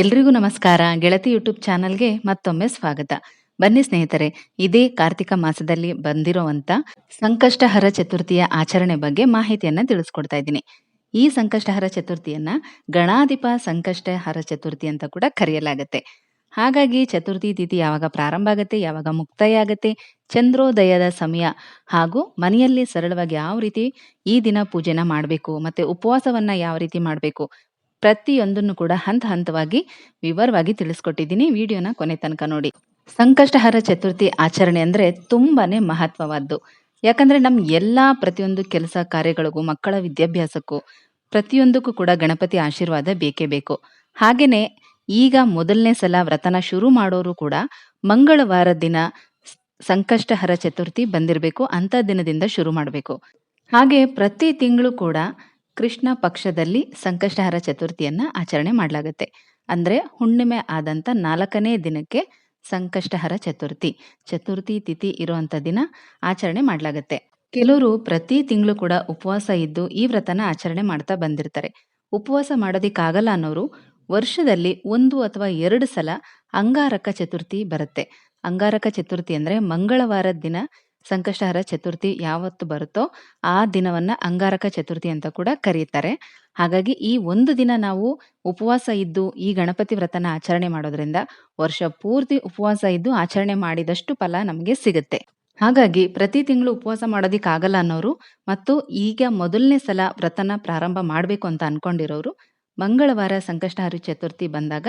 ಎಲ್ರಿಗೂ ನಮಸ್ಕಾರ. ಗೆಳತಿ ಯೂಟ್ಯೂಬ್ ಚಾನಲ್ಗೆ ಮತ್ತೊಮ್ಮೆ ಸ್ವಾಗತ. ಬನ್ನಿ ಸ್ನೇಹಿತರೆ, ಇದೇ ಕಾರ್ತಿಕ ಮಾಸದಲ್ಲಿ ಬಂದಿರುವಂತ ಸಂಕಷ್ಟಹರ ಚತುರ್ಥಿಯ ಆಚರಣೆ ಬಗ್ಗೆ ಮಾಹಿತಿಯನ್ನ ತಿಳಿಸ್ಕೊಡ್ತಾ ಇದ್ದೀನಿ. ಈ ಸಂಕಷ್ಟಹರ ಚತುರ್ಥಿಯನ್ನ ಗಣಾಧಿಪ ಸಂಕಷ್ಟಹರ ಚತುರ್ಥಿ ಅಂತ ಕೂಡ ಕರೆಯಲಾಗುತ್ತೆ. ಹಾಗಾಗಿ ಚತುರ್ಥಿ ತಿಥಿ ಯಾವಾಗ ಪ್ರಾರಂಭ ಆಗುತ್ತೆ, ಯಾವಾಗ ಮುಕ್ತಾಯ ಆಗುತ್ತೆ, ಚಂದ್ರೋದಯದ ಸಮಯ ಹಾಗೂ ಮನೆಯಲ್ಲಿ ಸರಳವಾಗಿ ಯಾವ ರೀತಿ ಈ ದಿನ ಪೂಜೆನ ಮಾಡಬೇಕು, ಮತ್ತೆ ಉಪವಾಸವನ್ನ ಯಾವ ರೀತಿ ಮಾಡಬೇಕು ಪ್ರತಿಯೊಂದನ್ನು ಕೂಡ ಹಂತ ಹಂತವಾಗಿ ವಿವರವಾಗಿ ತಿಳಿಸ್ಕೊಟ್ಟಿದ್ದೀನಿ. ವಿಡಿಯೋನ ಕೊನೆ ತನಕ ನೋಡಿ. ಸಂಕಷ್ಟಹರ ಚತುರ್ಥಿ ಆಚರಣೆ ಅಂದ್ರೆ ತುಂಬಾನೇ ಮಹತ್ವವಾದ್ದು. ಯಾಕಂದ್ರೆ ನಮ್ ಎಲ್ಲಾ ಪ್ರತಿಯೊಂದು ಕೆಲಸ ಕಾರ್ಯಗಳಿಗೂ, ಮಕ್ಕಳ ವಿದ್ಯಾಭ್ಯಾಸಕ್ಕೂ, ಪ್ರತಿಯೊಂದಕ್ಕೂ ಕೂಡ ಗಣಪತಿ ಆಶೀರ್ವಾದ ಬೇಕೇ ಬೇಕು. ಹಾಗೇನೆ ಈಗ ಮೊದಲನೇ ಸಲ ವ್ರತನ ಶುರು ಮಾಡೋರು ಕೂಡ ಮಂಗಳವಾರ ದಿನ ಸಂಕಷ್ಟಹರ ಚತುರ್ಥಿ ಬಂದಿರಬೇಕು ಅಂತ ದಿನದಿಂದ ಶುರು ಮಾಡಬೇಕು. ಹಾಗೆ ಪ್ರತಿ ತಿಂಗಳು ಕೂಡ ಕೃಷ್ಣ ಪಕ್ಷದಲ್ಲಿ ಸಂಕಷ್ಟಹರ ಚತುರ್ಥಿಯನ್ನ ಆಚರಣೆ ಮಾಡಲಾಗುತ್ತೆ. ಅಂದ್ರೆ ಹುಣ್ಣಿಮೆ ಆದಂತ ನಾಲ್ಕನೇ ದಿನಕ್ಕೆ ಸಂಕಷ್ಟಹರ ಚತುರ್ಥಿ. ಚತುರ್ಥಿ ತಿಥಿ ಇರುವಂತ ದಿನ ಆಚರಣೆ ಮಾಡಲಾಗುತ್ತೆ. ಕೆಲವರು ಪ್ರತಿ ತಿಂಗಳು ಕೂಡ ಉಪವಾಸ ಇದ್ದು ಈ ವ್ರತನ ಆಚರಣೆ ಮಾಡ್ತಾ ಬಂದಿರ್ತಾರೆ. ಉಪವಾಸ ಮಾಡೋದಿಕ್ಕಾಗಲ್ಲ ಅನ್ನೋರು ವರ್ಷದಲ್ಲಿ ಒಂದು ಅಥವಾ ಎರಡು ಸಲ ಅಂಗಾರಕ ಚತುರ್ಥಿ ಬರುತ್ತೆ. ಅಂಗಾರಕ ಚತುರ್ಥಿ ಅಂದ್ರೆ ಮಂಗಳವಾರದ ದಿನ ಸಂಕಷ್ಟಹರ ಚತುರ್ಥಿ ಯಾವತ್ತು ಬರುತ್ತೋ ಆ ದಿನವನ್ನ ಅಂಗಾರಕ ಚತುರ್ಥಿ ಅಂತ ಕೂಡ ಕರೀತಾರೆ. ಹಾಗಾಗಿ ಈ ಒಂದು ದಿನ ನಾವು ಉಪವಾಸ ಇದ್ದು ಈ ಗಣಪತಿ ವ್ರತನ ಆಚರಣೆ ಮಾಡೋದ್ರಿಂದ ವರ್ಷ ಪೂರ್ತಿ ಉಪವಾಸ ಇದ್ದು ಆಚರಣೆ ಮಾಡಿದಷ್ಟು ಫಲ ನಮಗೆ ಸಿಗುತ್ತೆ. ಹಾಗಾಗಿ ಪ್ರತಿ ತಿಂಗಳು ಉಪವಾಸ ಮಾಡೋದಿಕ್ಕಾಗಲ್ಲ ಅನ್ನೋರು ಮತ್ತು ಈಗ ಮೊದಲನೇ ಸಲ ವ್ರತನ ಪ್ರಾರಂಭ ಮಾಡಬೇಕು ಅಂತ ಅನ್ಕೊಂಡಿರೋರು, ಮಂಗಳವಾರ ಸಂಕಷ್ಟಹರಿ ಚತುರ್ಥಿ ಬಂದಾಗ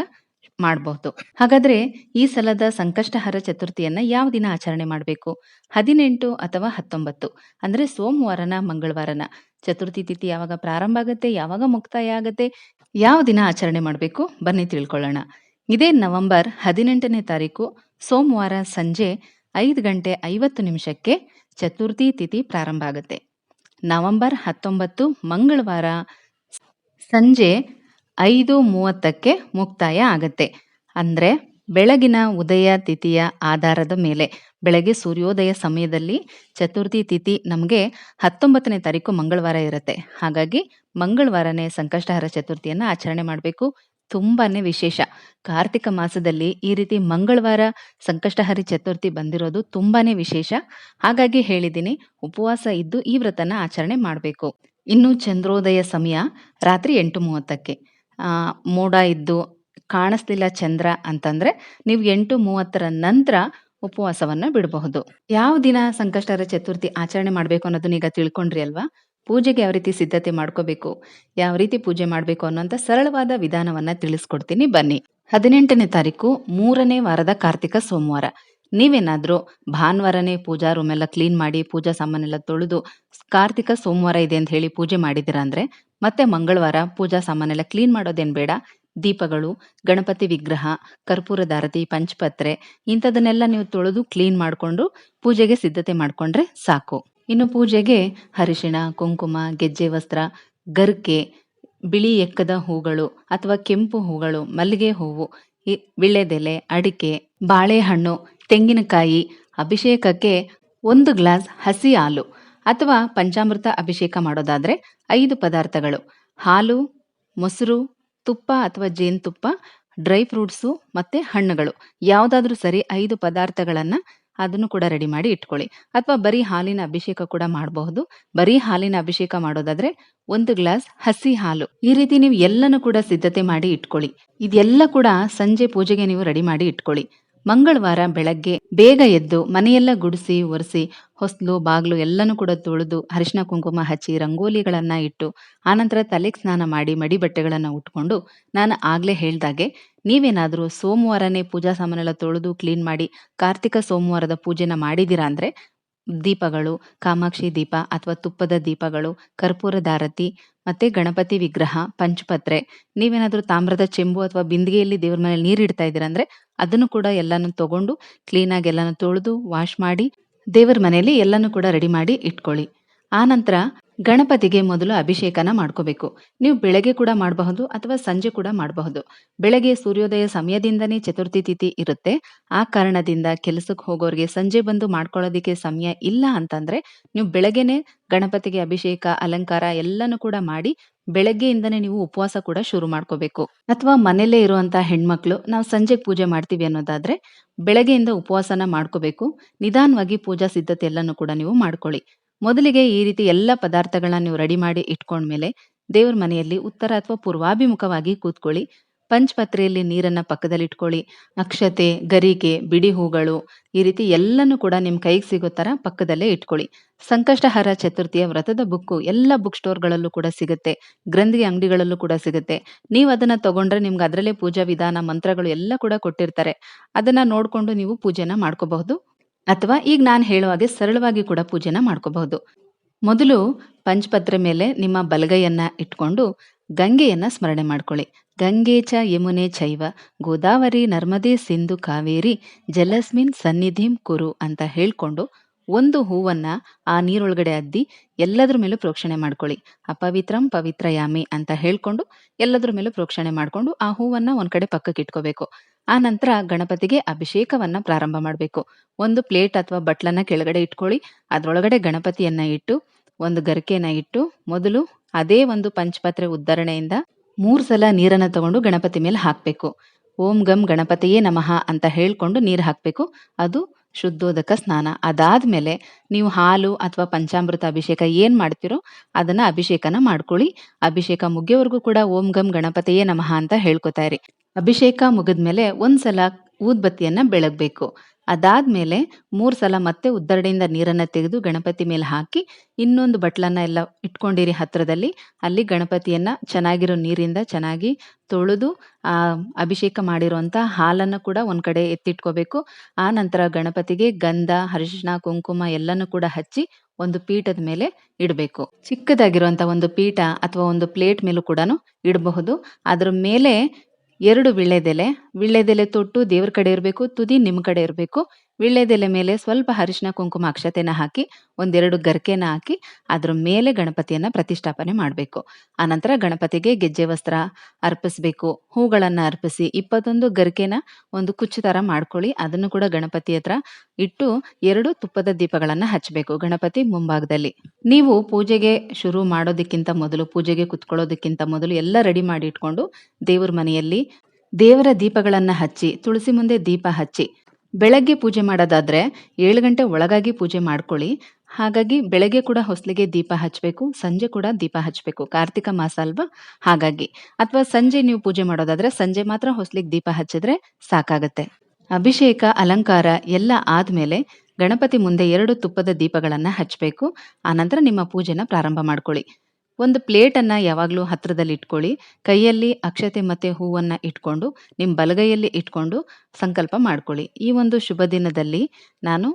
ಮಾಡಬಹುದು. ಹಾಗಾದ್ರೆ ಈ ಸಲದ ಸಂಕಷ್ಟಹರ ಚತುರ್ಥಿಯನ್ನ ಯಾವ ದಿನ ಆಚರಣೆ ಮಾಡಬೇಕು? ಹದಿನೆಂಟು ಅಥವಾ ಹತ್ತೊಂಬತ್ತು? ಅಂದ್ರೆ ಸೋಮವಾರನ, ಮಂಗಳವಾರನ. ಚತುರ್ಥಿ ತಿಥಿ ಯಾವಾಗ ಪ್ರಾರಂಭ ಆಗುತ್ತೆ, ಯಾವಾಗ ಮುಕ್ತಾಯ ಆಗುತ್ತೆ, ಯಾವ ದಿನ ಆಚರಣೆ ಮಾಡಬೇಕು? ಬನ್ನಿ ತಿಳ್ಕೊಳ್ಳೋಣ. ಇದೇ ನವೆಂಬರ್ ಹದಿನೆಂಟನೇ ತಾರೀಕು, ಸೋಮವಾರ ಸಂಜೆ ಐದು ಗಂಟೆ ಐವತ್ತು ನಿಮಿಷಕ್ಕೆ ಚತುರ್ಥಿ ತಿಥಿ ಪ್ರಾರಂಭ ಆಗುತ್ತೆ. ನವೆಂಬರ್ ಹತ್ತೊಂಬತ್ತು, ಮಂಗಳವಾರ ಸಂಜೆ ಐದು ಮೂವತ್ತಕ್ಕೆ ಮುಕ್ತಾಯ ಆಗತ್ತೆ. ಅಂದರೆ ಬೆಳಗಿನ ಉದಯ ತಿಥಿಯ ಆಧಾರದ ಮೇಲೆ ಬೆಳಗ್ಗೆ ಸೂರ್ಯೋದಯ ಸಮಯದಲ್ಲಿ ಚತುರ್ಥಿ ತಿಥಿ ನಮಗೆ ಹತ್ತೊಂಬತ್ತನೇ ತಾರೀಕು ಮಂಗಳವಾರ ಇರುತ್ತೆ. ಹಾಗಾಗಿ ಮಂಗಳವಾರನೇ ಸಂಕಷ್ಟಹರ ಚತುರ್ಥಿಯನ್ನು ಆಚರಣೆ ಮಾಡಬೇಕು. ತುಂಬಾ ವಿಶೇಷ. ಕಾರ್ತಿಕ ಮಾಸದಲ್ಲಿ ಈ ರೀತಿ ಮಂಗಳವಾರ ಸಂಕಷ್ಟಹರಿ ಚತುರ್ಥಿ ಬಂದಿರೋದು ತುಂಬಾ ವಿಶೇಷ. ಹಾಗಾಗಿ ಹೇಳಿದ್ದೀನಿ ಉಪವಾಸ ಇದ್ದು ಈ ವ್ರತನ ಆಚರಣೆ ಮಾಡಬೇಕು. ಇನ್ನು ಚಂದ್ರೋದಯ ಸಮಯ ರಾತ್ರಿ ಎಂಟು ಮೂವತ್ತಕ್ಕೆ. ಮೋಡ ಇದ್ದು ಕಾಣಿಸ್ಲಿಲ್ಲ ಚಂದ್ರ ಅಂತಂದ್ರೆ ನೀವು ಎಂಟು ಮೂವತ್ತರ ನಂತರ ಉಪವಾಸವನ್ನ ಬಿಡಬಹುದು. ಯಾವ ದಿನ ಸಂಕಷ್ಟರ ಚತುರ್ಥಿ ಆಚರಣೆ ಮಾಡಬೇಕು ಅನ್ನೋದನ್ನ ಈಗ ತಿಳ್ಕೊಂಡ್ರಿ ಅಲ್ವಾ? ಪೂಜೆಗೆ ಯಾವ ರೀತಿ ಸಿದ್ಧತೆ ಮಾಡ್ಕೋಬೇಕು, ಯಾವ ರೀತಿ ಪೂಜೆ ಮಾಡಬೇಕು ಅನ್ನೋಂಥ ಸರಳವಾದ ವಿಧಾನವನ್ನ ತಿಳಿಸ್ಕೊಡ್ತೀನಿ ಬನ್ನಿ. ಹದಿನೆಂಟನೇ ತಾರೀಕು, ಮೂರನೇ ವಾರದ ಕಾರ್ತಿಕ ಸೋಮವಾರ. ನೀವೇನಾದ್ರೂ ಭಾನುವಾರನೇ ಪೂಜಾ ರೂಮ್ ಎಲ್ಲ ಕ್ಲೀನ್ ಮಾಡಿ ಪೂಜಾ ಸಾಮಾನೆಲ್ಲ ತೊಳೆದು ಕಾರ್ತಿಕ ಸೋಮವಾರ ಇದೆ ಅಂತ ಹೇಳಿ ಪೂಜೆ ಮಾಡಿದಿರಾ ಅಂದರೆ ಮತ್ತೆ ಮಂಗಳವಾರ ಪೂಜಾ ಸಾಮಾನೆಲ್ಲ ಕ್ಲೀನ್ ಮಾಡೋದೇನ್ ಬೇಡ. ದೀಪಗಳು, ಗಣಪತಿ ವಿಗ್ರಹ, ಕರ್ಪೂರ ದಾರತಿ ಪಂಚಪತ್ರೆ ಇಂಥದನ್ನೆಲ್ಲ ನೀವು ತೊಳೆದು ಕ್ಲೀನ್ ಮಾಡಿಕೊಂಡು ಪೂಜೆಗೆ ಸಿದ್ಧತೆ ಮಾಡಿಕೊಂಡ್ರೆ ಸಾಕು. ಇನ್ನು ಪೂಜೆಗೆ ಅರಿಶಿಣ, ಕುಂಕುಮ, ಗೆಜ್ಜೆ ವಸ್ತ್ರ, ಗರ್ಕೆ, ಬಿಳಿ ಎಕ್ಕದ ಹೂಗಳು ಅಥವಾ ಕೆಂಪು ಹೂಗಳು, ಮಲ್ಲಿಗೆ ಹೂವು ವಿಳ್ಳೆದೆಲೆ, ಅಡಿಕೆ, ಬಾಳೆಹಣ್ಣು ತೆಂಗಿನಕಾಯಿ ಅಭಿಷೇಕಕ್ಕೆ ಒಂದು ಗ್ಲಾಸ್ ಹಸಿ ಹಾಲು ಅಥವಾ ಪಂಚಾಮೃತ ಅಭಿಷೇಕ ಮಾಡೋದಾದರೆ ಐದು ಪದಾರ್ಥಗಳು. ಹಾಲು, ಮೊಸರು, ತುಪ್ಪ ಅಥವಾ ಜೇನುತುಪ್ಪ, ಡ್ರೈ ಫ್ರೂಟ್ಸು ಮತ್ತು ಹಣ್ಣುಗಳು. ಯಾವುದಾದ್ರೂ ಸರಿ ಐದು ಪದಾರ್ಥಗಳನ್ನು ಅದನ್ನು ಕೂಡ ರೆಡಿ ಮಾಡಿ ಇಟ್ಕೊಳ್ಳಿ. ಅಥವಾ ಬರೀ ಹಾಲಿನ ಅಭಿಷೇಕ ಕೂಡ ಮಾಡಬಹುದು. ಬರೀ ಹಾಲಿನ ಅಭಿಷೇಕ ಮಾಡೋದಾದ್ರೆ ಒಂದು ಗ್ಲಾಸ್ ಹಸಿ ಹಾಲು. ಈ ರೀತಿ ನೀವು ಎಲ್ಲನೂ ಕೂಡ ಸಿದ್ಧತೆ ಮಾಡಿ ಇಟ್ಕೊಳ್ಳಿ. ಇದೆಲ್ಲ ಕೂಡ ಸಂಜೆ ಪೂಜೆಗೆ ನೀವು ರೆಡಿ ಮಾಡಿ ಇಟ್ಕೊಳ್ಳಿ. ಮಂಗಳವಾರ ಬೆಳಗ್ಗೆ ಬೇಗ ಎದ್ದು ಮನೆಯೆಲ್ಲ ಗುಡಿಸಿ, ಒರೆಸಿ, ಹೊಸ್ಲು, ಬಾಗ್ಲು ಎಲ್ಲನೂ ಕೂಡ ತೊಳೆದು ಅರಿಶಿನ ಕುಂಕುಮ ಹಚ್ಚಿ ರಂಗೋಲಿಗಳನ್ನ ಇಟ್ಟು ಆನಂತರ ತಲೆಗೆ ಸ್ನಾನ ಮಾಡಿ ಮಡಿ ಬಟ್ಟೆಗಳನ್ನ ಉಟ್ಕೊಂಡು ನಾನು ಆಗ್ಲೇ ಹೇಳ್ದಾಗೆ ನೀವೇನಾದ್ರೂ ಸೋಮವಾರನೇ ಪೂಜಾ ಸಾಮಾನೆಲ್ಲ ತೊಳೆದು ಕ್ಲೀನ್ ಮಾಡಿ ಕಾರ್ತಿಕ ಸೋಮವಾರದ ಪೂಜೆನ ಮಾಡಿದೀರಾ ಅಂದ್ರೆ ದೀಪಗಳು, ಕಾಮಾಕ್ಷಿ ದೀಪ ಅಥವಾ ತುಪ್ಪದ ದೀಪಗಳು, ಕರ್ಪೂರ ದಾರತಿ ಮತ್ತೆ ಗಣಪತಿ ವಿಗ್ರಹ, ಪಂಚಪತ್ರೆ. ನೀವೇನಾದ್ರೂ ತಾಮ್ರದ ಚೆಂಬು ಅಥವಾ ಬಿಂದಿಗೆಯಲ್ಲಿ ದೇವ್ರ ಮನೇಲಿ ನೀರು ಇಡ್ತಾ ಇದ್ದೀರಾ ಅಂದ್ರೆ ಅದನ್ನು ಕೂಡ ಎಲ್ಲಾನು ತಗೊಂಡು ಕ್ಲೀನಾಗಿ ಎಲ್ಲಾನು ತೊಳೆದು ವಾಶ್ ಮಾಡಿ ದೇವರ ಮನೆಯಲ್ಲಿ ಎಲ್ಲಾನು ಕೂಡ ರೆಡಿ ಮಾಡಿ ಇಟ್ಕೊಳ್ಳಿ. ಆನಂತರ ಗಣಪತಿಗೆ ಮೊದಲು ಅಭಿಷೇಕನ ಮಾಡ್ಕೋಬೇಕು ನೀವು ಬೆಳಗ್ಗೆ ಕೂಡ ಮಾಡಬಹುದು ಅಥವಾ ಸಂಜೆ ಕೂಡ ಮಾಡಬಹುದು ಬೆಳಗ್ಗೆ ಸೂರ್ಯೋದಯ ಸಮಯದಿಂದನೇ ಚತುರ್ಥಿ ತಿಥಿ ಇರುತ್ತೆ ಆ ಕಾರಣದಿಂದ ಕೆಲಸಕ್ಕೆ ಹೋಗೋರಿಗೆ ಸಂಜೆ ಬಂದು ಮಾಡ್ಕೊಳ್ಳೋದಿಕ್ಕೆ ಸಮಯ ಇಲ್ಲ ಅಂತಂದ್ರೆ ನೀವು ಬೆಳಗ್ಗೆನೆ ಗಣಪತಿಗೆ ಅಭಿಷೇಕ ಅಲಂಕಾರ ಎಲ್ಲನೂ ಕೂಡ ಮಾಡಿ ಬೆಳಗ್ಗೆಯಿಂದನೇ ನೀವು ಉಪವಾಸ ಕೂಡ ಶುರು ಮಾಡ್ಕೋಬೇಕು. ಅಥವಾ ಮನೆಯಲ್ಲೇ ಇರುವಂತ ಹೆಣ್ಮಕ್ಳು ನಾವು ಸಂಜೆ ಪೂಜೆ ಮಾಡ್ತೀವಿ ಅನ್ನೋದಾದ್ರೆ, ಬೆಳಗ್ಗೆಯಿಂದ ಉಪವಾಸನ ಮಾಡ್ಕೋಬೇಕು. ನಿಧಾನವಾಗಿ ಪೂಜಾ ಸಿದ್ಧತೆ ಎಲ್ಲನೂ ಕೂಡ ನೀವು ಮಾಡ್ಕೊಳ್ಳಿ. ಮೊದಲಿಗೆ ಈ ರೀತಿ ಎಲ್ಲ ಪದಾರ್ಥಗಳನ್ನ ನೀವು ರೆಡಿ ಮಾಡಿ ಇಟ್ಕೊಂಡ್ಮೇಲೆ, ದೇವ್ರ ಮನೆಯಲ್ಲಿ ಉತ್ತರ ಅಥವಾ ಪೂರ್ವಾಭಿಮುಖವಾಗಿ ಕೂತ್ಕೊಳ್ಳಿ. ಪಂಚಪತ್ರೆಯಲ್ಲಿ ನೀರನ್ನ ಪಕ್ಕದಲ್ಲಿ ಇಟ್ಕೊಳ್ಳಿ ಅಕ್ಷತೆ, ಗರಿಕೆ, ಬಿಡಿ ಹೂಗಳು ಈ ರೀತಿ ಎಲ್ಲನೂ ಕೂಡ ನಿಮ್ ಕೈಗೆ ಸಿಗೋ ತರ ಪಕ್ಕದಲ್ಲೇ ಇಟ್ಕೊಳ್ಳಿ. ಸಂಕಷ್ಟಹರ ಚತುರ್ಥಿಯ ವ್ರತದ ಬುಕ್ಕು ಎಲ್ಲ ಬುಕ್ ಸ್ಟೋರ್‌ಗಳಲ್ಲೂ ಕೂಡ ಸಿಗುತ್ತೆ. ಗ್ರಂಥಿಗೆ ಅಂಗಡಿಗಳಲ್ಲೂ ಕೂಡ ಸಿಗುತ್ತೆ. ನೀವು ಅದನ್ನ ತಗೊಂಡ್ರೆ ನಿಮ್ಗೆ ಅದರಲ್ಲೇ ಪೂಜಾ ವಿಧಾನ, ಮಂತ್ರಗಳು ಎಲ್ಲ ಕೂಡ ಕೊಟ್ಟಿರ್ತಾರೆ. ಅದನ್ನ ನೋಡ್ಕೊಂಡು ನೀವು ಪೂಜೆನ ಮಾಡ್ಕೋಬಹುದು. ಅಥವಾ ಈಗ ನಾನು ಹೇಳುವ ಹಾಗೆ ಸರಳವಾಗಿ ಕೂಡ ಪೂಜೆನ ಮಾಡ್ಕೋಬಹುದು. ಮೊದಲು ಪಂಚಪತ್ರ ಮೇಲೆ ನಿಮ್ಮ ಬಲಗೈಯನ್ನ ಇಟ್ಕೊಂಡು ಗಂಗೆಯನ್ನ ಸ್ಮರಣೆ ಮಾಡ್ಕೊಳ್ಳಿ. ಗಂಗೆ ಚ ಯಮುನೆ ಚೈವ, ಗೋದಾವರಿ ನರ್ಮದೆ ಸಿಂಧು ಕಾವೇರಿ, ಜಲಸ್ಮಿನ್ ಸನ್ನಿಧಿಂ ಕುರು ಅಂತ ಹೇಳ್ಕೊಂಡು ಒಂದು ಹೂವನ್ನ ಆ ನೀರೊಳಗಡೆ ಅದ್ದಿ ಎಲ್ಲದ್ರ ಮೇಲೂ ಪ್ರೋಕ್ಷಣೆ ಮಾಡ್ಕೊಳ್ಳಿ. ಅಪವಿತ್ರಂ ಪವಿತ್ರಯಾಮಿ ಅಂತ ಹೇಳ್ಕೊಂಡು ಎಲ್ಲದ್ರ ಮೇಲೂ ಪ್ರೋಕ್ಷಣೆ ಮಾಡ್ಕೊಂಡು ಆ ಹೂವನ್ನ ಒಂದ್ ಕಡೆ ಪಕ್ಕಕ್ಕೆ ಇಟ್ಕೋಬೇಕು. ಆ ನಂತರ ಗಣಪತಿಗೆ ಅಭಿಷೇಕವನ್ನ ಪ್ರಾರಂಭ ಮಾಡಬೇಕು ಒಂದು ಪ್ಲೇಟ್ ಅಥವಾ ಬಟ್ಲನ್ನ ಕೆಳಗಡೆ ಇಟ್ಕೊಳ್ಳಿ. ಅದರೊಳಗಡೆ ಗಣಪತಿಯನ್ನ ಇಟ್ಟು, ಒಂದು ಗರಿಕೆಯನ್ನ ಇಟ್ಟು, ಮೊದಲು ಅದೇ ಒಂದು ಪಂಚಪಾತ್ರೆ ಉದ್ಧರಣೆಯಿಂದ ಮೂರು ಸಲ ನೀರನ್ನ ತಗೊಂಡು ಗಣಪತಿ ಮೇಲೆ ಹಾಕ್ಬೇಕು. ಓಂ ಗಂ ಗಣಪತಿಯೇ ನಮಃ ಅಂತ ಹೇಳ್ಕೊಂಡು ನೀರು ಹಾಕ್ಬೇಕು. ಅದು ಶುದ್ಧೋದಕ ಸ್ನಾನ. ಅದಾದ್ಮೇಲೆ ನೀವು ಹಾಲು ಅಥವಾ ಪಂಚಾಮೃತ ಅಭಿಷೇಕ ಏನ್ ಮಾಡ್ತೀರೋ ಅದನ್ನ ಅಭಿಷೇಕನ ಮಾಡ್ಕೊಳ್ಳಿ. ಅಭಿಷೇಕ ಮುಗಿಯವರೆಗೂ ಕೂಡ ಓಂ ಗಂ ಗಣಪತಿಯೇ ನಮಃ ಅಂತ ಹೇಳ್ಕೊತಾ ಇರಿ. ಅಭಿಷೇಕ ಮುಗಿದ್ಮೇಲೆ ಒಂದ್ಸಲ ಊದ್ಬತ್ತಿಯನ್ನ ಬೆಳಗ್ಬೇಕು. ಅದಾದ್ಮೇಲೆ ಮೂರು ಸಲ ಮತ್ತೆ ಉದ್ದರಡೆಯಿಂದ ನೀರನ್ನ ತೆಗೆದು ಗಣಪತಿ ಮೇಲೆ ಹಾಕಿ, ಇನ್ನೊಂದು ಬಟ್ಲನ್ನ ಎಲ್ಲ ಇಟ್ಕೊಂಡಿರಿ ಹತ್ರದಲ್ಲಿ. ಅಲ್ಲಿ ಗಣಪತಿಯನ್ನ ಚೆನ್ನಾಗಿರೋ ನೀರಿಂದ ಚೆನ್ನಾಗಿ ತೊಳೆದು ಆ ಅಭಿಷೇಕ ಮಾಡಿರುವಂತ ಹಾಲನ್ನ ಕೂಡ ಒಂದ್ ಕಡೆ ಎತ್ತಿಟ್ಕೋಬೇಕು. ಆ ನಂತರ ಗಣಪತಿಗೆ ಗಂಧ, ಅರಿಶಿಣ, ಕುಂಕುಮ ಎಲ್ಲನೂ ಕೂಡ ಹಚ್ಚಿ ಒಂದು ಪೀಠದ ಮೇಲೆ ಇಡಬೇಕು. ಚಿಕ್ಕದಾಗಿರುವಂತ ಒಂದು ಪೀಠ ಅಥವಾ ಒಂದು ಪ್ಲೇಟ್ ಮೇಲೂ ಕೂಡ ಇಡಬಹುದು. ಅದ್ರ ಮೇಲೆ 2 ವೀಳ್ಯದೆಲೆ, ವೀಳ್ಯದೆಲೆ ತೊಟ್ಟು ದೇವ್ರ ಕಡೆ ಇರಬೇಕು ತುದಿ ನಿಮ್ಮ ಕಡೆ ಇರ್ಬೇಕು. ವೀಳ್ಯದೆಲೆ ಮೇಲೆ ಸ್ವಲ್ಪ ಅರಿಶಿನ ಕುಂಕುಮ, ಅಕ್ಷತೆನ ಹಾಕಿ, ಒಂದೆರಡು ಗರಿಕೆನ ಹಾಕಿ, ಅದ್ರ ಮೇಲೆ ಗಣಪತಿಯನ್ನು ಪ್ರತಿಷ್ಠಾಪನೆ ಮಾಡಬೇಕು ಆನಂತರ ಗಣಪತಿಗೆ ಗೆಜ್ಜೆ ವಸ್ತ್ರ ಅರ್ಪಿಸಬೇಕು ಹೂಗಳನ್ನು ಅರ್ಪಿಸಿ, 21 ಗರಿಕೆನ ಒಂದು ಕುಚ್ಚು ಥರ ಮಾಡ್ಕೊಳ್ಳಿ. ಅದನ್ನು ಕೂಡ ಗಣಪತಿ ಹತ್ರ ಇಟ್ಟು ಎರಡು ತುಪ್ಪದ ದೀಪಗಳನ್ನು ಹಚ್ಚಬೇಕು ಗಣಪತಿ ಮುಂಭಾಗದಲ್ಲಿ. ನೀವು ಪೂಜೆಗೆ ಶುರು ಮಾಡೋದಕ್ಕಿಂತ ಮೊದಲು, ಪೂಜೆಗೆ ಕುತ್ಕೊಳ್ಳೋದಕ್ಕಿಂತ ಮೊದಲು ಎಲ್ಲ ರೆಡಿ ಮಾಡಿ ಇಟ್ಕೊಂಡು ದೇವ್ರ ಮನೆಯಲ್ಲಿ ದೇವರ ದೀಪಗಳನ್ನು ಹಚ್ಚಿ, ತುಳಸಿ ಮುಂದೆ ದೀಪ ಹಚ್ಚಿ, ಬೆಳಗ್ಗೆ ಪೂಜೆ ಮಾಡೋದಾದ್ರೆ ಏಳು ಗಂಟೆ ಒಳಗಾಗಿ ಪೂಜೆ ಮಾಡ್ಕೊಳ್ಳಿ. ಹಾಗಾಗಿ ಬೆಳಗ್ಗೆ ಕೂಡ ಹೊಸಲಿಗೆ ದೀಪ ಹಚ್ಚಬೇಕು ಸಂಜೆ ಕೂಡ ದೀಪ ಹಚ್ಚಬೇಕು ಕಾರ್ತಿಕ ಮಾಸ ಅಲ್ವಾ? ಹಾಗಾಗಿ. ಅಥವಾ ಸಂಜೆ ನೀವು ಪೂಜೆ ಮಾಡೋದಾದ್ರೆ ಸಂಜೆ ಮಾತ್ರ ಹೊಸಲಿಗೆ ದೀಪ ಹಚ್ಚಿದ್ರೆ ಸಾಕಾಗತ್ತೆ. ಅಭಿಷೇಕ, ಅಲಂಕಾರ ಎಲ್ಲ ಆದ್ಮೇಲೆ ಗಣಪತಿ ಮುಂದೆ ಎರಡು ತುಪ್ಪದ ದೀಪಗಳನ್ನು ಹಚ್ಚಬೇಕು ಆನಂತರ ನಿಮ್ಮ ಪೂಜೆನ ಪ್ರಾರಂಭ ಮಾಡ್ಕೊಳ್ಳಿ. ಒಂದು ಪ್ಲೇಟನ್ನು ಯಾವಾಗಲೂ ಹತ್ತಿರದಲ್ಲಿ ಇಟ್ಕೊಳ್ಳಿ. ಕೈಯಲ್ಲಿ ಅಕ್ಷತೆ ಮತ್ತೆ ಹೂವನ್ನು ಇಟ್ಕೊಂಡು, ನಿಮ್ಮ ಬಲಗೈಯಲ್ಲಿ ಇಟ್ಕೊಂಡು ಸಂಕಲ್ಪ ಮಾಡ್ಕೊಳ್ಳಿ. ಈ ಒಂದು ಶುಭ ದಿನದಲ್ಲಿ ನಾನು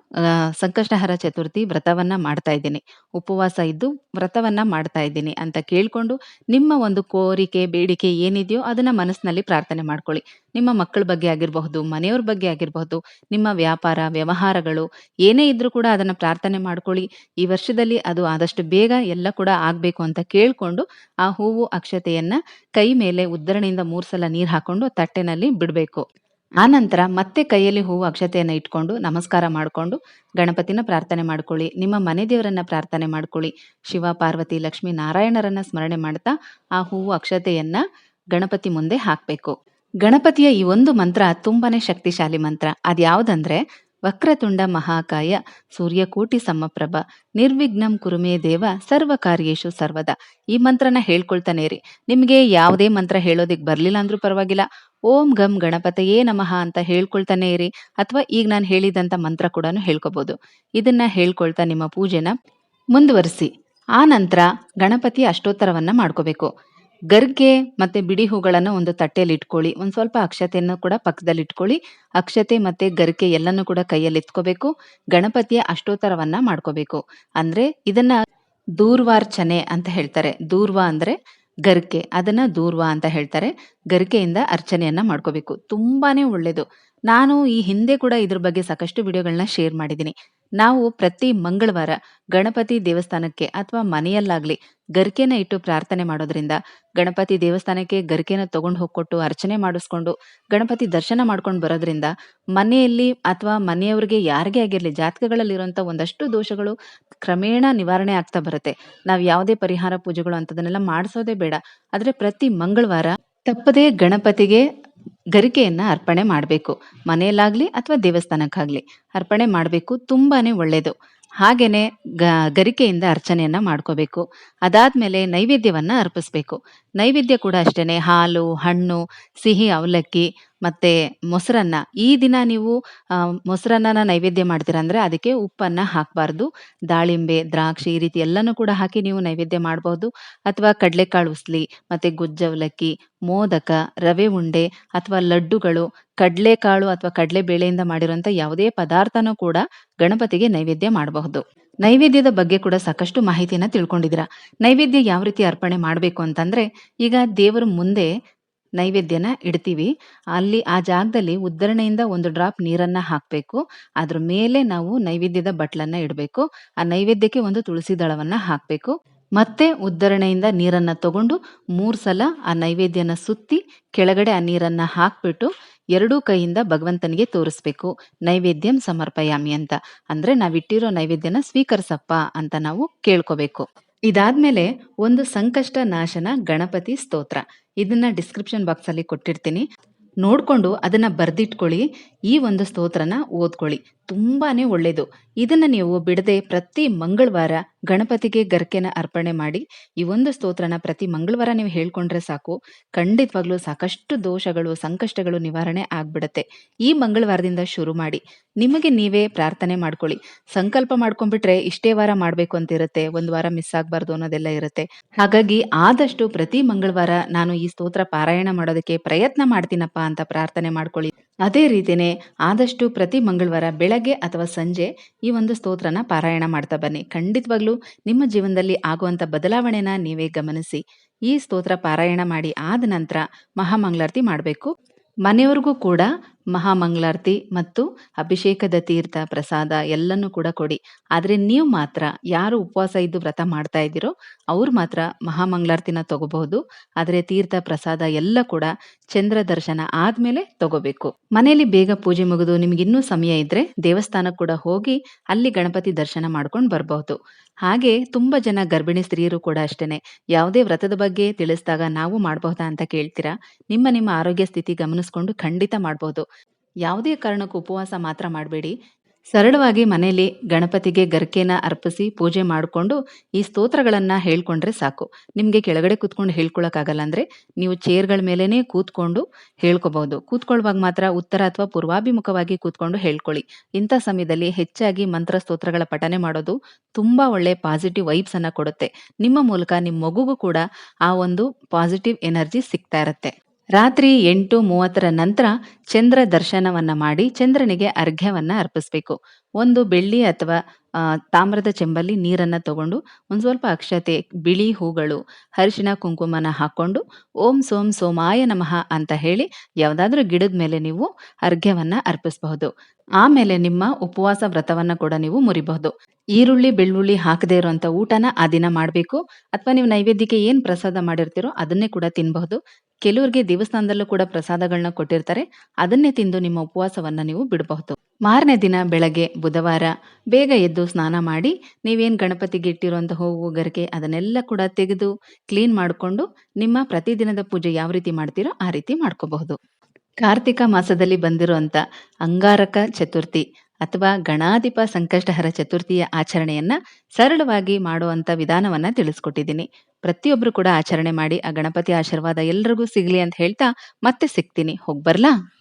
ಸಂಕಷ್ಟಹರ ಚತುರ್ಥಿ ವ್ರತವನ್ನ ಮಾಡ್ತಾ ಇದ್ದೀನಿ. ಉಪವಾಸ ಇದ್ದು ವ್ರತವನ್ನ ಮಾಡ್ತಾ ಇದ್ದೀನಿ ಅಂತ ಕೇಳ್ಕೊಂಡು, ನಿಮ್ಮ ಒಂದು ಕೋರಿಕೆ, ಬೇಡಿಕೆ ಏನಿದೆಯೋ ಅದನ್ನ ಮನಸ್ಸಿನಲ್ಲಿ ಪ್ರಾರ್ಥನೆ ಮಾಡ್ಕೊಳ್ಳಿ. ನಿಮ್ಮ ಮಕ್ಕಳ ಬಗ್ಗೆ ಆಗಿರಬಹುದು, ಮನೆಯವ್ರ ಬಗ್ಗೆ ಆಗಿರಬಹುದು, ನಿಮ್ಮ ವ್ಯಾಪಾರ, ವ್ಯವಹಾರಗಳು ಏನೇ ಇದ್ರೂ ಕೂಡ ಅದನ್ನ ಪ್ರಾರ್ಥನೆ ಮಾಡ್ಕೊಳ್ಳಿ. ಈ ವರ್ಷದಲ್ಲಿ ಅದು ಆದಷ್ಟು ಬೇಗ ಎಲ್ಲ ಕೂಡ ಆಗ್ಬೇಕು ಅಂತ ಕೇಳ್ಕೊಂಡು, ಆ ಹೂವು, ಅಕ್ಷತೆಯನ್ನ ಕೈ ಮೇಲೆ ಉದ್ದರಣೆಯಿಂದ ಮೂರು ಸಲ ನೀರು ಹಾಕೊಂಡು ತಟ್ಟೆನಲ್ಲಿ ಬಿಡ್ಬೇಕು. ಆನಂತರ ಮತ್ತೆ ಕೈಯಲ್ಲಿ ಹೂವು, ಅಕ್ಷತೆಯನ್ನು ಇಟ್ಕೊಂಡು ನಮಸ್ಕಾರ ಮಾಡ್ಕೊಂಡು ಗಣಪತಿನ ಪ್ರಾರ್ಥನೆ ಮಾಡ್ಕೊಳ್ಳಿ. ನಿಮ್ಮ ಮನೆ ದೇವರನ್ನ ಪ್ರಾರ್ಥನೆ ಮಾಡ್ಕೊಳ್ಳಿ. ಶಿವ, ಪಾರ್ವತಿ, ಲಕ್ಷ್ಮೀ, ನಾರಾಯಣರನ್ನ ಸ್ಮರಣೆ ಮಾಡ್ತಾ ಆ ಹೂವು, ಅಕ್ಷತೆಯನ್ನ ಗಣಪತಿ ಮುಂದೆ ಹಾಕ್ಬೇಕು. ಗಣಪತಿಯ ಈ ಒಂದು ಮಂತ್ರ ತುಂಬಾನೇ ಶಕ್ತಿಶಾಲಿ ಮಂತ್ರ. ಅದ್ಯಾವ್ದಂದ್ರೆ, ವಕ್ರತುಂಡ ಮಹಾಕಾಯ, ಸೂರ್ಯಕೋಟಿ ಸಮಪ್ರಭ, ನಿರ್ವಿಘ್ನಂ ಕುರುಮೇ ದೇವ, ಸರ್ವ ಕಾರ್ಯೇಶು ಸರ್ವದ. ಈ ಮಂತ್ರನ ಹೇಳ್ಕೊಳ್ತಾನೆ ರೀ ನಿಮ್ಗೆ ಯಾವುದೇ ಮಂತ್ರ ಹೇಳೋದಿಕ್ ಬರ್ಲಿಲ್ಲ ಅಂದ್ರೂ ಪರವಾಗಿಲ್ಲ. ಓಂ ಗಂ ಗಣಪತಯೇ ನಮಃ ಅಂತ ಹೇಳ್ಕೊಳ್ತಾನೆ ಇರಿ. ಅಥವಾ ಈಗ ನಾನು ಹೇಳಿದಂತ ಮಂತ್ರ ಕೂಡ ಹೇಳ್ಕೋಬಹುದು. ಇದನ್ನ ಹೇಳ್ಕೊಳ್ತಾ ನಿಮ್ಮ ಪೂಜೆನ ಮುಂದುವರಿಸಿ. ಆ ನಂತರ ಗಣಪತಿ ಅಷ್ಟೋತ್ತರವನ್ನ ಮಾಡ್ಕೋಬೇಕು. ಗರ್ಗೆ ಮತ್ತೆ ಬಿಡಿ ಹೂಗಳನ್ನು ಒಂದು ತಟ್ಟೆಯಲ್ಲಿ ಇಟ್ಕೊಳ್ಳಿ. ಒಂದು ಸ್ವಲ್ಪ ಅಕ್ಷತೆಯನ್ನು ಕೂಡ ಪಕ್ಕದಲ್ಲಿ ಇಟ್ಕೊಳ್ಳಿ. ಅಕ್ಷತೆ ಮತ್ತೆ ಗರ್ಗೆ ಎಲ್ಲನೂ ಕೂಡ ಕೈಯಲ್ಲಿ ಎತ್ಕೋಬೇಕು. ಗಣಪತಿಯ ಅಷ್ಟೋತ್ತರವನ್ನ ಮಾಡ್ಕೋಬೇಕು. ಅಂದ್ರೆ ಇದನ್ನ ದೂರ್ವಾರ್ಚನೆ ಅಂತ ಹೇಳ್ತಾರೆ. ದೂರ್ವ ಅಂದ್ರೆ ಗರ್ಕೆ ಅದನ್ನ ದೂರ್ವ ಅಂತ ಹೇಳ್ತಾರೆ. ಗರಿಕೆಯಿಂದ ಅರ್ಚನೆಯನ್ನ ಮಾಡ್ಕೋಬೇಕು. ತುಂಬಾನೇ ಒಳ್ಳೇದು. ನಾನು ಈ ಹಿಂದೆ ಕೂಡ ಇದ್ರ ಬಗ್ಗೆ ಸಾಕಷ್ಟು ವಿಡಿಯೋಗಳನ್ನ ಶೇರ್ ಮಾಡಿದ್ದೀನಿ. ನಾವು ಪ್ರತಿ ಮಂಗಳವಾರ ಗಣಪತಿ ದೇವಸ್ಥಾನಕ್ಕೆ ಅಥವಾ ಮನೆಯಲ್ಲಾಗ್ಲಿ ಗರಿಕೆನ ಇಟ್ಟು ಪ್ರಾರ್ಥನೆ ಮಾಡೋದ್ರಿಂದ, ಗಣಪತಿ ದೇವಸ್ಥಾನಕ್ಕೆ ಗರಿಕೆನ ತಗೊಂಡು ಹೋಗ್ಕೊಟ್ಟು ಅರ್ಚನೆ ಮಾಡಿಸ್ಕೊಂಡು, ಗಣಪತಿ ದರ್ಶನ ಮಾಡ್ಕೊಂಡು ಬರೋದ್ರಿಂದ ಮನೆಯಲ್ಲಿ ಅಥವಾ ಮನೆಯವ್ರಿಗೆ ಯಾರಿಗೇ ಆಗಿರ್ಲಿ ಜಾತಕಗಳಲ್ಲಿರುವಂಥ ಒಂದಷ್ಟು ದೋಷಗಳು ಕ್ರಮೇಣ ನಿವಾರಣೆ ಆಗ್ತಾ ಬರುತ್ತೆ. ನಾವ್ ಯಾವುದೇ ಪರಿಹಾರ ಪೂಜೆಗಳು ಅಂತದನ್ನೆಲ್ಲ ಮಾಡಿಸೋದೇ ಬೇಡ. ಆದ್ರೆ ಪ್ರತಿ ಮಂಗಳವಾರ ತಪ್ಪದೇ ಗಣಪತಿಗೆ ಗರಿಕೆಯನ್ನ ಅರ್ಪಣೆ ಮಾಡಬೇಕು. ಮನೆಯಲ್ಲಾಗ್ಲಿ ಅಥವಾ ದೇವಸ್ಥಾನಕ್ಕಾಗ್ಲಿ ಅರ್ಪಣೆ ಮಾಡಬೇಕು. ತುಂಬಾನೇ ಒಳ್ಳೇದು. ಹಾಗೇನೆ ಗ ಗರಿಕೆಯಿಂದ ಅರ್ಚನೆಯನ್ನ ಮಾಡ್ಕೋಬೇಕು. ಅದಾದ್ಮೇಲೆ ನೈವೇದ್ಯವನ್ನ ಅರ್ಪಿಸ್ಬೇಕು. ನೈವೇದ್ಯ ಕೂಡ ಅಷ್ಟೇನೆ ಹಾಲು, ಹಣ್ಣು, ಸಿಹಿ ಅವಲಕ್ಕಿ ಮತ್ತೆ ಮೊಸರನ್ನ. ಈ ದಿನ ನೀವು ಮೊಸರನ್ನನ ನೈವೇದ್ಯ ಮಾಡ್ತೀರಾ ಅಂದ್ರೆ ಅದಕ್ಕೆ ಉಪ್ಪನ್ನ ಹಾಕಬಾರ್ದು. ದಾಳಿಂಬೆ, ದ್ರಾಕ್ಷಿ ಈ ರೀತಿ ಎಲ್ಲನೂ ಕೂಡ ಹಾಕಿ ನೀವು ನೈವೇದ್ಯ ಮಾಡಬಹುದು. ಅಥವಾ ಕಡಲೆಕಾಳು ಉಸ್ಲಿ, ಮತ್ತೆ ಗುಜ್ಜವಲಕ್ಕಿ, ಮೋದಕ, ರವೆ ಉಂಡೆ ಅಥವಾ ಲಡ್ಡುಗಳು, ಕಡಲೆಕಾಳು ಅಥವಾ ಕಡಲೆ ಬೇಳೆಯಿಂದ ಮಾಡಿರುವಂಥ ಯಾವುದೇ ಪದಾರ್ಥನೂ ಕೂಡ ಗಣಪತಿಗೆ ನೈವೇದ್ಯ ಮಾಡಬಹುದು. ನೈವೇದ್ಯದ ಬಗ್ಗೆ ಕೂಡ ಸಾಕಷ್ಟು ಮಾಹಿತಿಯನ್ನ ತಿಳ್ಕೊಂಡಿದ್ದೀರಾ. ನೈವೇದ್ಯ ಯಾವ ರೀತಿ ಅರ್ಪಣೆ ಮಾಡಬೇಕು ಅಂತಂದ್ರೆ, ಈಗ ದೇವರ ಮುಂದೆ ನೈವೇದ್ಯನ ಇಡ್ತೀವಿ. ಅಲ್ಲಿ ಆ ಜಾಗದಲ್ಲಿ ಉದ್ದರಣೆಯಿಂದ ಒಂದು ಡ್ರಾಪ್ ನೀರನ್ನ ಹಾಕ್ಬೇಕು. ಅದ್ರ ಮೇಲೆ ನಾವು ನೈವೇದ್ಯದ ಬಟ್ಲನ್ನ ಇಡಬೇಕು. ಆ ನೈವೇದ್ಯಕ್ಕೆ ಒಂದು ತುಳಸಿ ದಳವನ್ನ ಹಾಕ್ಬೇಕು. ಮತ್ತೆ ಉದ್ದರಣೆಯಿಂದ ನೀರನ್ನ ತಗೊಂಡು ಮೂರು ಸಲ ಆ ನೈವೇದ್ಯನ ಸುತ್ತಿ ಕೆಳಗಡೆ ಆ ನೀರನ್ನ ಹಾಕ್ಬಿಟ್ಟು ಎರಡೂ ಕೈಯಿಂದ ಭಗವಂತನಿಗೆ ತೋರಿಸ್ಬೇಕು. ನೈವೇದ್ಯಂ ಸಮರ್ಪಯಾಮಿ ಅಂತ. ಅಂದ್ರೆ ನಾವಿಟ್ಟಿರೋ ನೈವೇದ್ಯನ ಸ್ವೀಕರಿಸಪ್ಪ ಅಂತ ನಾವು ಕೇಳ್ಕೋಬೇಕು. ಇದಾದ್ಮೇಲೆ ಒಂದು ಸಂಕಷ್ಟ ನಾಶನ ಗಣಪತಿ ಸ್ತೋತ್ರ. ಇದನ್ನ ಡಿಸ್ಕ್ರಿಪ್ಷನ್ ಬಾಕ್ಸ್ ಅಲ್ಲಿ ಕೊಟ್ಟಿರ್ತೀನಿ. ನೋಡ್ಕೊಂಡು ಅದನ್ನ ಬರ್ದಿಟ್ಕೊಳ್ಳಿ. ಈ ಒಂದು ಸ್ತೋತ್ರನ ಓದ್ಕೊಳ್ಳಿ. ತುಂಬಾನೇ ಒಳ್ಳೇದು. ಇದನ್ನ ನೀವು ಬಿಡದೆ ಪ್ರತಿ ಮಂಗಳವಾರ ಗಣಪತಿಗೆ ಗರ್ಕೆನ ಅರ್ಪಣೆ ಮಾಡಿ, ಈ ಒಂದು ಸ್ತೋತ್ರನ ಪ್ರತಿ ಮಂಗಳವಾರ ನೀವು ಹೇಳ್ಕೊಂಡ್ರೆ ಸಾಕು. ಖಂಡಿತವಾಗ್ಲೂ ಸಾಕಷ್ಟು ದೋಷಗಳು, ಸಂಕಷ್ಟಗಳು ನಿವಾರಣೆ ಆಗ್ಬಿಡತ್ತೆ. ಈ ಮಂಗಳವಾರದಿಂದ ಶುರು ಮಾಡಿ. ನಿಮಗೆ ನೀವೇ ಪ್ರಾರ್ಥನೆ ಮಾಡ್ಕೊಳ್ಳಿ. ಸಂಕಲ್ಪ ಮಾಡ್ಕೊಂಡ್ಬಿಟ್ರೆ ಇಷ್ಟೇ ವಾರ ಮಾಡ್ಬೇಕು ಅಂತ ಇರುತ್ತೆ. ಒಂದು ವಾರ ಮಿಸ್ ಆಗ್ಬಾರ್ದು ಅನ್ನೋದೆಲ್ಲ ಇರುತ್ತೆ. ಹಾಗಾಗಿ ಆದಷ್ಟು ಪ್ರತಿ ಮಂಗಳವಾರ ನಾನು ಈ ಸ್ತೋತ್ರ ಪಾರಾಯಣ ಮಾಡೋದಕ್ಕೆ ಪ್ರಯತ್ನ ಮಾಡ್ತೀನಪ್ಪ ಅಂತ ಪ್ರಾರ್ಥನೆ ಮಾಡ್ಕೊಳ್ಳಿ. ಅದೇ ರೀತಿನೇ ಆದಷ್ಟು ಪ್ರತಿ ಮಂಗಳವಾರ ಬೆಳಗ್ಗೆ ಅಥವಾ ಸಂಜೆ ಈ ಒಂದು ಸ್ತೋತ್ರನ ಪಾರಾಯಣ ಮಾಡ್ತಾ ಬನ್ನಿ. ಖಂಡಿತವಾಗ್ಲೂ ನಿಮ್ಮ ಜೀವನದಲ್ಲಿ ಆಗುವಂಥ ಬದಲಾವಣೆನ ನೀವೇ ಗಮನಿಸಿ. ಈ ಸ್ತೋತ್ರ ಪಾರಾಯಣ ಮಾಡಿ ಆದ ನಂತರ ಮಹಾಮಂಗಳಾರತಿ ಮಾಡಬೇಕು. ಮನೆಯವ್ರಿಗೂ ಕೂಡ ಮಹಾಮಂಗಳಾರತಿ ಮತ್ತು ಅಭಿಷೇಕದ ತೀರ್ಥ, ಪ್ರಸಾದ ಎಲ್ಲನೂ ಕೂಡ ಕೊಡಿ. ಆದರೆ ನೀವು ಮಾತ್ರ ಯಾರು ಉಪವಾಸ ಇದ್ದು ವ್ರತ ಮಾಡ್ತಾ ಇದ್ದೀರೋ ಅವ್ರು ಮಾತ್ರ ಮಹಾಮಂಗಳಾರತಿನ ತಗೋಬಹುದು. ಆದರೆ ತೀರ್ಥ, ಪ್ರಸಾದ ಎಲ್ಲ ಕೂಡ ಚಂದ್ರ ದರ್ಶನ ಆದ್ಮೇಲೆ ತಗೋಬೇಕು. ಮನೆಯಲ್ಲಿ ಬೇಗ ಪೂಜೆ ಮುಗಿದು ನಿಮ್ಗಿನ್ನೂ ಸಮಯ ಇದ್ರೆ ದೇವಸ್ಥಾನಕ್ಕೆ ಕೂಡ ಹೋಗಿ ಅಲ್ಲಿ ಗಣಪತಿ ದರ್ಶನ ಮಾಡ್ಕೊಂಡು ಬರಬಹುದು ಹಾಗೆ ತುಂಬಾ ಜನ ಗರ್ಭಿಣಿ ಸ್ತ್ರೀಯರು ಕೂಡ ಅಷ್ಟೇನೆ. ಯಾವುದೇ ವ್ರತದ ಬಗ್ಗೆ ತಿಳಿಸಿದಾಗ ನಾವು ಮಾಡಬಹುದಾ ಅಂತ ಕೇಳ್ತೀರಾ? ನಿಮ್ಮ ನಿಮ್ಮ ಆರೋಗ್ಯ ಸ್ಥಿತಿ ಗಮನಿಸ್ಕೊಂಡು ಖಂಡಿತ ಮಾಡ್ಬೋದು. ಯಾವುದೇ ಕಾರಣಕ್ಕೂ ಉಪವಾಸ ಮಾತ್ರ ಮಾಡಬೇಡಿ. ಸರಳವಾಗಿ ಮನೆಯಲ್ಲಿ ಗಣಪತಿಗೆ ಗರ್ಕೆನ ಅರ್ಪಿಸಿ ಪೂಜೆ ಮಾಡ್ಕೊಂಡು ಈ ಸ್ತೋತ್ರಗಳನ್ನು ಹೇಳ್ಕೊಂಡ್ರೆ ಸಾಕು. ನಿಮಗೆ ಕೆಳಗಡೆ ಕೂತ್ಕೊಂಡು ಹೇಳ್ಕೊಳಕ್ಕಾಗಲ್ಲ ಅಂದರೆ ನೀವು ಚೇರ್‌ಗಳ ಮೇಲೇ ಕೂತ್ಕೊಂಡು ಹೇಳ್ಕೋಬಹುದು. ಕೂತ್ಕೊಳ್ಳುವಾಗ ಮಾತ್ರ ಉತ್ತರ ಅಥವಾ ಪೂರ್ವಾಭಿಮುಖವಾಗಿ ಕೂತ್ಕೊಂಡು ಹೇಳ್ಕೊಳ್ಳಿ. ಇಂಥ ಸಮಯದಲ್ಲಿ ಹೆಚ್ಚಾಗಿ ಮಂತ್ರ ಸ್ತೋತ್ರಗಳ ಪಠನೆ ಮಾಡೋದು ತುಂಬಾ ಒಳ್ಳೆ ಪಾಸಿಟಿವ್ ವೈಬ್ಸ್ ಅನ್ನ ಕೊಡುತ್ತೆ. ನಿಮ್ಮ ಮೂಲಕ ನಿಮ್ಮ ಮಗುಗೂ ಕೂಡ ಆ ಒಂದು ಪಾಸಿಟಿವ್ ಎನರ್ಜಿ ಸಿಗ್ತಾ ಇರತ್ತೆ. ರಾತ್ರಿ 8:30ರ ನಂತರ ಚಂದ್ರ ದರ್ಶನವನ್ನ ಮಾಡಿ ಚಂದ್ರನಿಗೆ ಅರ್ಘ್ಯವನ್ನ ಅರ್ಪಿಸ್ಬೇಕು. ಒಂದು ಬೆಳ್ಳಿ ಅಥವಾ ತಾಮ್ರದ ಚೆಂಬಲ್ಲಿ ನೀರನ್ನ ತಗೊಂಡು ಒಂದ್ ಸ್ವಲ್ಪ ಅಕ್ಷತೆ, ಬಿಳಿ ಹೂಗಳು, ಹರಿಶಿನ ಕುಂಕುಮನ ಹಾಕೊಂಡು ಓಂ ಸೋಂ ಸೋಮಾಯ ನಮಃ ಅಂತ ಹೇಳಿ ಯಾವುದಾದ್ರೂ ಗಿಡದ ಮೇಲೆ ನೀವು ಅರ್ಘ್ಯವನ್ನ ಅರ್ಪಿಸಬಹುದು. ಆಮೇಲೆ ನಿಮ್ಮ ಉಪವಾಸ ವ್ರತವನ್ನ ಕೂಡ ನೀವು ಮುರಿಬಹುದು. ಈರುಳ್ಳಿ, ಬೆಳ್ಳುಳ್ಳಿ ಹಾಕದೇ ಇರುವಂತ ಊಟನ ಆ ದಿನ ಮಾಡ್ಬೇಕು. ಅಥವಾ ನೀವು ನೈವೇದ್ಯಕ್ಕೆ ಏನ್ ಪ್ರಸಾದ ಮಾಡಿರ್ತೀರೋ ಅದನ್ನೇ ಕೂಡ ತಿನ್ಬಹುದು. ಕೆಲವ್ರಿಗೆ ದೇವಸ್ಥಾನದಲ್ಲೂ ಕೂಡ ಪ್ರಸಾದಗಳನ್ನ ಕೊಟ್ಟಿರ್ತಾರೆ. ಅದನ್ನೇ ತಿಂದು ನಿಮ್ಮ ಉಪವಾಸವನ್ನ ನೀವು ಬಿಡಬಹುದು. ಮಾರನೇ ದಿನ ಬೆಳಗ್ಗೆ ಬುಧವಾರ ಬೇಗ ಎದ್ದು ಸ್ನಾನ ಮಾಡಿ ನೀವೇನ್ ಗಣಪತಿಗೆ ಇಟ್ಟಿರುವಂಥ ಹೂವು, ಗರಿಕೆ ಅದನ್ನೆಲ್ಲ ಕೂಡ ತೆಗೆದು ಕ್ಲೀನ್ ಮಾಡ್ಕೊಂಡು ನಿಮ್ಮ ಪ್ರತಿದಿನದ ಪೂಜೆ ಯಾವ ರೀತಿ ಮಾಡ್ತೀರೋ ಆ ರೀತಿ ಮಾಡ್ಕೋಬಹುದು. ಕಾರ್ತಿಕ ಮಾಸದಲ್ಲಿ ಬಂದಿರುವಂಥ ಅಂಗಾರಕ ಚತುರ್ಥಿ ಅಥವಾ ಗಣಾಧಿಪ ಸಂಕಷ್ಟಹರ ಚತುರ್ಥಿಯ ಆಚರಣೆಯನ್ನ ಸರಳವಾಗಿ ಮಾಡುವಂತ ವಿಧಾನವನ್ನ ತಿಳಿಸ್ಕೊಟ್ಟಿದ್ದೀನಿ. ಪ್ರತಿಯೊಬ್ರು ಕೂಡ ಆಚರಣೆ ಮಾಡಿ ಆ ಗಣಪತಿ ಆಶೀರ್ವಾದ ಎಲ್ರಿಗೂ ಸಿಗ್ಲಿ ಅಂತ ಹೇಳ್ತಾ ಮತ್ತೆ ಸಿಗ್ತೀನಿ. ಹೋಗ್ಬರ್ಲಾ?